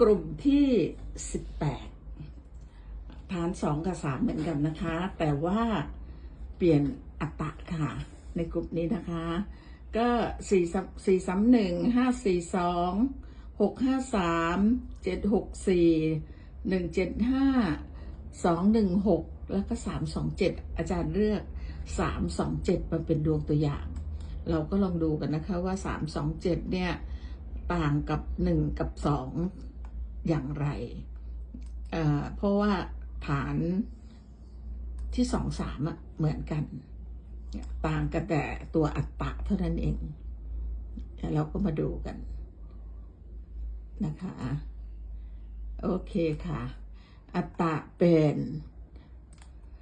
กลุ่มที่สิบแปดฐานสองกับสามเหมือนกันนะคะ แต่ว่าเปลี่ยนอัตตะค่ะ ในกลุ่มนี้นะคะ ก็สี่สี่สามหนึ่งห้าสี่สองหกห้าสามเจ็ดหกสี่หนึ่งเจ็ดห้าสองหนึ่งหกแล้วก็สามสองเจ็ดอาจารย์เลือกสามสองเจ็ดมาเป็นดวงตัวอย่าง เราก็ลองดูกันนะคะว่าสามสองเจ็ดเนี่ย ต่างกับหนึ่งกับสอง อย่างไรเเพราะว่าฐานที่สองสามอะเหมือนกัน ต่างกันแต่ตัวอัตตะเท่านั้นเอง เราก็มาดูกันนะคะ โอเคค่ะ อัตตะเป็น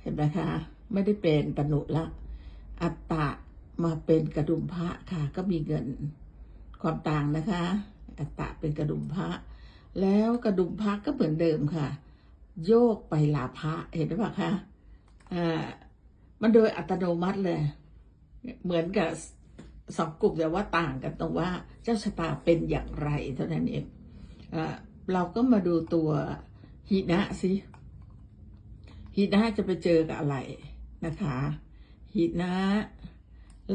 เห็นไหมคะ ไม่ได้เป็นตนุละ อัตตะมาเป็นกระดุมพระค่ะ ก็มีเงินความต่างนะคะ อัตตะเป็นกระดุมพระ แล้วกระดุมพระก็เหมือนเดิมค่ะ โยกไปลาพระเห็นไหมคะอ่ามันโดยอัตโนมัติเลย เหมือนกับสองกลุ่มแต่ว่าต่างกันตรงว่าเจ้าชะตาเป็นอย่างไรเท่านั้นเองเอเราก็มาดูตัวหินะสิหินะจะไปเจอกับอะไรนะคะหินะ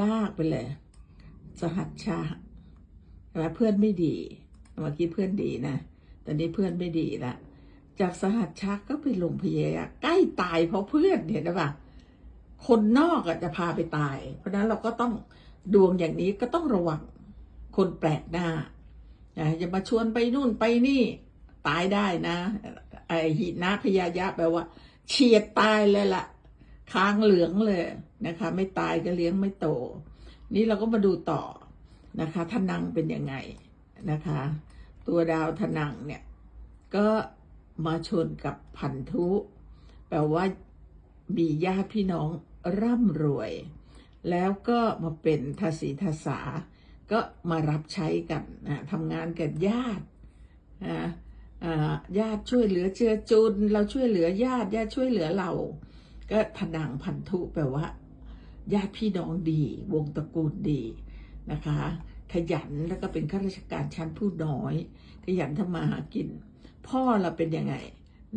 ลากไปเลย สหัชชาแล้วเพื่อนไม่ดีเมื่อกี้เพื่อนดีนะ แต่นี้เพื่อนไม่ดีละจากสหัชชาก็ไปลงพยายามใกล้ตายเพราะเพื่อนเห็นไหมปะคนนอกอะจะพาไปตาย เพราะนั้นเราก็ต้องดวงอย่างนี้ก็ต้องระวังคนแปลกหน้านะอย่ามาชวนไปนู่นไปนี่ ตายได้นะไอหินาพยายะแปลว่า เฉียดตายเลยละ่ะค้างเหลืองเลยนะคะ ไม่ตายก็เลี้ยงไม่โต นี่เราก็มาดูต่อนะคะท่านังเป็นยังไงนะคะ ตัวดาวทนังเนี่ย ก็มาชนกับพันธุ แปลว่ามีญาติพี่น้องร่ำรวย แล้วก็มาเป็นทศีทศาก็มารับใช้กันนะทำงานกับญาตินะญาติช่วยเหลือเจือจุน เราช่วยเหลือญาติญาติช่วยเหลือเรา ก็ทนังพันธุแปลว่า ญาติพี่น้องดี วงตระกูลดีนะคะ ขยันแล้วก็เป็นข้าราชการชั้นผู้น้อย ขยันทำมาหากิน พ่อเราเป็นยังไง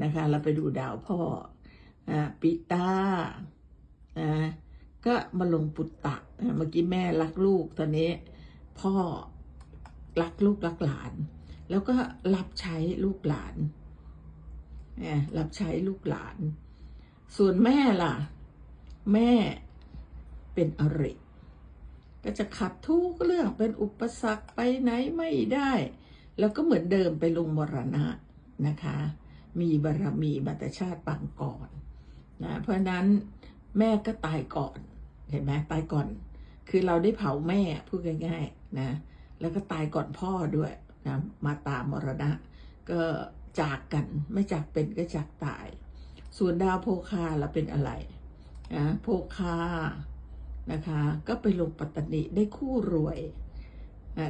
นะคะ เราไปดูดาวพ่ออปิตาอ่าก็มาลงปุตตะเมื่อกี้แม่รักลูกตอนนี้ พ่อรักลูกรักหลาน แล้วก็รับใช้ลูกหลานรับใช้ลูกหลาน ส่วนแม่ล่ะ แม่เป็นอริ ก็จะขัดทุกเรื่องเป็นอุปสรรคไปไหนไม่ได้ แล้วก็เหมือนเดิมไปลงมรณะนะคะ มีบารมีบัตชาติปางก่อนนะเพราะนั้นแม่ก็ตายก่อนเห็นไหมตายก่อน คือเราได้เผาแม่พูดง่ายๆนะแล้วก็ตายก่อนพ่อด้วยนะมาตามมรณะ ก็จากกันไม่จากเป็นก็จากตาย ส่วนดาวโพคาเราเป็นอะไรนะโพคา นะคะ ก็ไปลงปัตตานีได้คู่รวย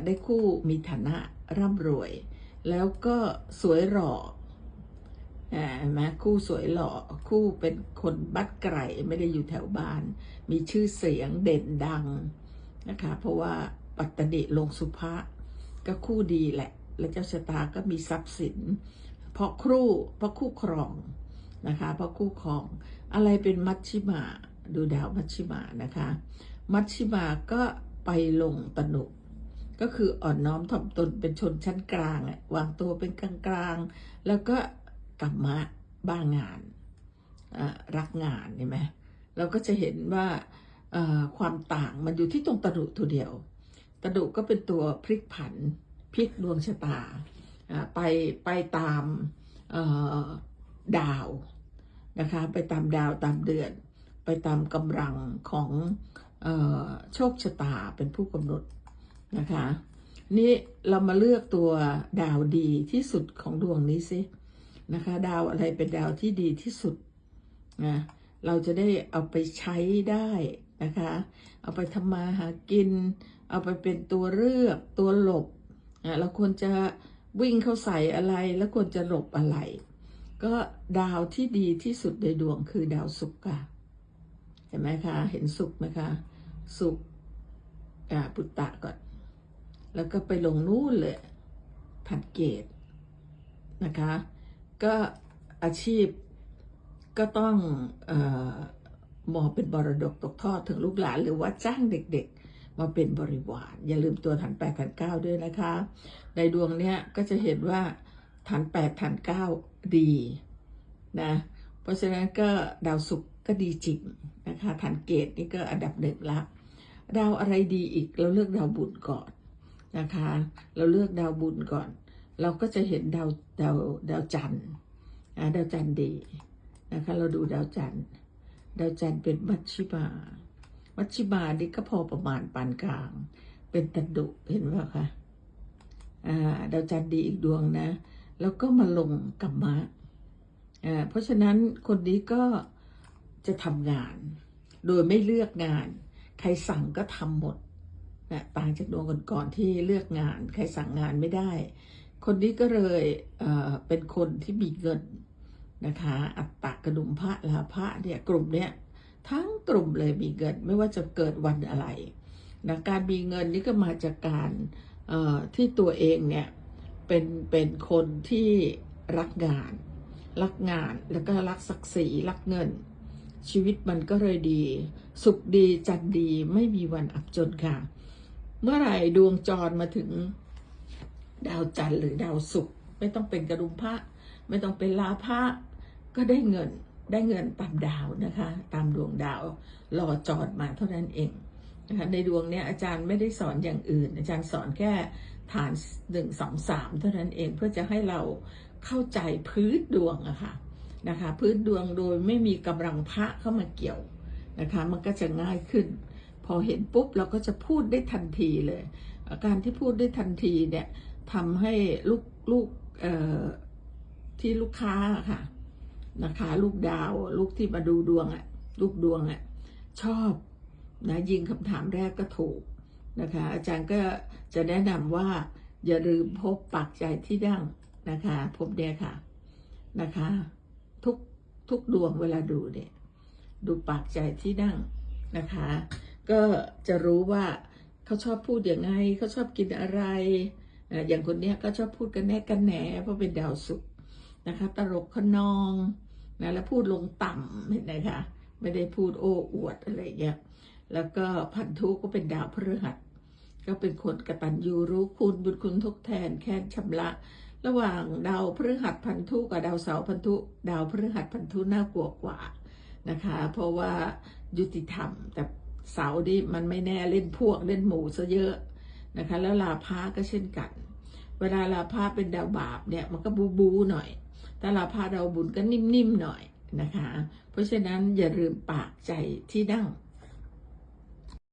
ได้คู่มีฐานะร่ำรวย แล้วก็สวยหล่ออ่าไหมคู่สวยหล่อคู่เป็นคนบัดไกลไม่ได้อยู่แถวบ้าน มีชื่อเสียงเด่นดังนะคะ เพราะว่าปัตตนิลงสุภาก็คู่ดีแหละ และเจ้าชะตาก็มีทรัพย์สิน เพราะครูเพราะคู่ครองนะคะ เพราะคู่ครองอะไรเป็นมัชชิมา ดูดาวมัชชิมานะคะ มัชชิมาก็ไปลงตนุก็คืออ่อนน้อมถ่อมตนเป็นชนชั้นกลางวางตัวเป็นกลางๆแล้วก็กรรมะบ้างงานรักงานเห็นไหมเราก็จะเห็นว่าความต่างมันอยู่ที่ตรงตรุตัวเดียวตรุก็เป็นตัวพลิกผันพลิกดวงชะตาไปไปตามดาวนะคะ ไปตามดาวตามเดือน ไปตามกำลังของโชคชะตาเป็นผู้กำหนดนะคะนี่เรามาเลือกตัวดาวดีที่สุดของดวงนี้สินะคะ ดาวอะไรเป็นดาวที่ดีที่สุดนะเราจะได้เอาไปใช้ได้นะคะ เอาไปทำมาหากิน เอาไปเป็นตัวเลือกตัวหลบนะเราควรจะวิ่งเข้าใส่อะไรแล้วควรจะหลบอะไร ก็ดาวที่ดีที่สุดในดวงคือดาวศุกร์ค่ะ เห็นไหมคะ เห็นศุกไหมคะศุกปุตตะก่อน แล้วก็ไปลงนู่นเลย ผัดเกตนะคะ ก็อาชีพก็ต้องอมองเป็นบรดกตกทอดถึงลูกหลาน หรือว่าจ้างเด็กๆ มาเป็นบริวาร อย่าลืมตัวฐานแปดฐานเก้าด้วยนะคะ ในดวงเนี้ยก็จะเห็นว่าฐานแปดฐานเก้าดีนะ เพราะฉะนั้นก็ดาวศุกร์ ก็ดีจริงนะคะฐานเกตนี่ก็อันดับหนึ่งละดาวอะไรดีอีกเราเลือกดาวบุญก่อนนะคะ เราเลือกดาวบุญก่อน เราก็จะเห็นดาวดาวดาวจันทร์ดาวจันทร์ดีนะคะเราดูดาวจันทร์ดาวจันทร์เป็นมัชชิมามัชชิมานี่ก็พอประมาณปานกลาง เป็นตันดุเห็นไหมคะอ่าดาวจันทร์ดีอีกดวงนะ แล้วก็มาลงกัมมะอ่าเพราะฉะนั้นคนนี้ก็ จะทำงาน โดยไม่เลือกงาน ใครสั่งก็ทำหมดนะต่างจากดวงก่อนๆที่เลือกงาน ใครสั่งงานไม่ได้ คนนี้ก็เลยเเป็นคนที่มีเงินนะคะ อัตตะกระดุมพระลาภะเนี่ยกลุ่มเนี้ยทั้งกลุ่มเลยมีเงินไม่ว่าจะเกิดวันอะไรนะการมีเงินนี่ก็มาจากการที่ตัวเองเนี่ยเป็นเป็นคนที่รักงาน รักงานแล้วก็รักศักดิ์ศรีรักเงิน ชีวิตมันก็เลยดี สุขดีจันดีไม่มีวันอับจนค่ะ เมื่อไหร่ดวงจรมาถึงดาวจันทร์หรือดาวศุกร์ไม่ต้องเป็นกระดุมพระไม่ต้องเป็นลาภะก็ได้เงินได้เงินตามดาวนะคะ ตามดวงดาวรอจรมาเท่านั้นเองนะคะในดวงเนี้ยอาจารย์ไม่ได้สอนอย่างอื่น อาจารย์สอนแค่ฐานหนึ่งสองสามเท่านั้นเองเพื่อจะให้เราเข้าใจพื้นดวงอะค่ะ นะคะ พื้นดวงโดยไม่มีกำลังพระเข้ามาเกี่ยวนะคะ มันก็จะง่ายขึ้น พอเห็นปุ๊บเราก็จะพูดได้ทันทีเลยการที่พูดได้ทันทีเนี่ยทำให้ลูกลูกที่ลูกค้าค่ะนะคะ ลูกดาวลูกที่มาดูดวงอะลูกดวงอะชอบนะยิงคำถามแรกก็ถูกนะคะ อาจารย์ก็จะแนะนำว่าอย่าลืมพบปากใจที่ดั้งนะคะ พบเนี่ยค่ะนะคะ ทุกทุกดวงเวลาดูเนี่ย ดูปากใจที่นั่งนะคะ ก็จะรู้ว่าเขาชอบพูดอย่างไงเขาชอบกินอะไรอย่างคนเนี้ยก็ชอบพูดกันแน่กันแหนเพราะเป็นดาวศุกร์นะคะ ตลกขนองนะแล้วพูดลงต่ำเห็นไหมคะไม่ได้พูดโอ้อวดอะไรเงี้ยแล้วก็พันธุก็เป็นดาวพฤหัส ก็เป็นคนกระตัญญูรู้คุณบุญคุณทดแทนแค้นชำระ ระหว่างดาวพฤหัสพันธุกับดาวเสาร์พันธุดาวพฤหัสพันธุน่ากลัวกว่านะคะ เพราะว่ายุติธรรม แต่เสาร์นี่มันไม่แน่เล่นพวกเล่นหมู่ซะเยอะนะคะ แล้วลาพาก็เช่นกัน เวลาลาพาเป็นดาวบาปเนี่ยมันก็บูบูหน่อยแต่ลาพาดาวบุญก็นิ่มๆหน่อยนะคะ เพราะฉะนั้นอย่าลืมปากใจที่นั่ง